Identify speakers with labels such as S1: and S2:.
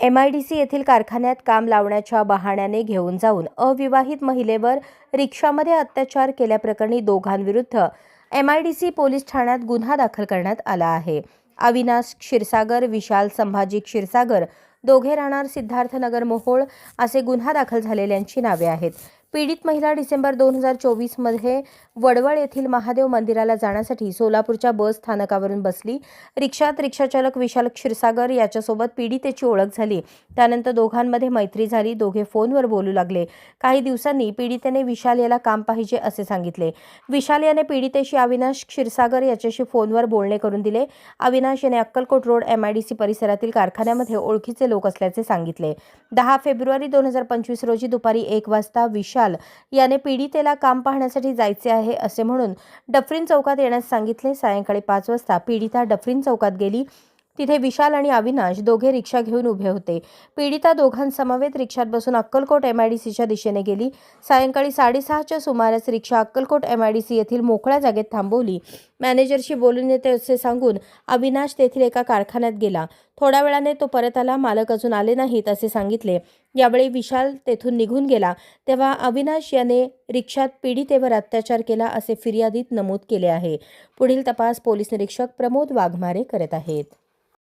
S1: M I D C येथील कारखान्यात काम लावण्याच्या बहाण्याने घेऊन जाऊन अविवाहित महिलेवर रिक्षामध्ये अत्याचार केल्याप्रकरणी दोघांविरुद्ध एम आय डी सी पोलीस ठाण्यात गुन्हा दाखल करण्यात आला आहे. अविनाश क्षीरसागर विशाल संभाजी क्षीरसागर दोघे राहणार सिद्धार्थनगर मोहोळ असे गुन्हा दाखल झालेल्यांची नावे आहेत. पीडित महिला डिसेंबर दोन हजार चोवीसमध्ये वडवळ येथील महादेव मंदिराला जाण्यासाठी सोलापूरच्या बस स्थानकावरून बसली. रिक्षात रिक्षाचालक विशाल क्षीरसागर याच्यासोबत पीडितेची ओळख झाली. त्यानंतर दोघांमध्ये मैत्री झाली. दोघे फोनवर बोलू लागले. काही दिवसांनी पीडितेने विशाल याला काम पाहिजे असे सांगितले. विशाल याने पीडितेशी अविनाश क्षीरसागर याच्याशी फोनवर बोलणे करून दिले. अविनाश याने Akkalkot road M I D C परिसरातील कारखान्यामध्ये ओळखीचे लोक असल्याचे सांगितले. दहा फेब्रुवारी दोन हजार पंचवीस रोजी दुपारी एक वाजता विशाल याने पीडितेला काम पाहण्यासाठी जायचे आहे असे म्हणून डफरीन चौकात येण्यास सांगितले. सायंकाळी पाच वाजता पीडिता डफरीन चौकात गेली. तिथे विशाल आणि अविनाश दोघे रिक्षा घेऊन उभे होते. पीडिता दोघांसमवेत रिक्षात बसून अक्कलकोट एम आय डी सीच्या दिशेने गेली. सायंकाळी साडेसहाच्या सुमारास रिक्षा Akkalkot M I D C येथील मोकळ्या जागेत थांबवली. मॅनेजरशी बोलून येते असे सांगून अविनाश तेथील एका कारखान्यात गेला. थोड्या वेळाने तो परत आला. मालक अजून आले नाहीत असे सांगितले. यावेळी विशाल तेथून निघून गेला. तेव्हा अविनाश याने रिक्षात पीडितेवर अत्याचार केला असे फिर्यादीत नमूद केले आहे. पुढील तपास पोलीस निरीक्षक प्रमोद वाघमारे करत आहेत.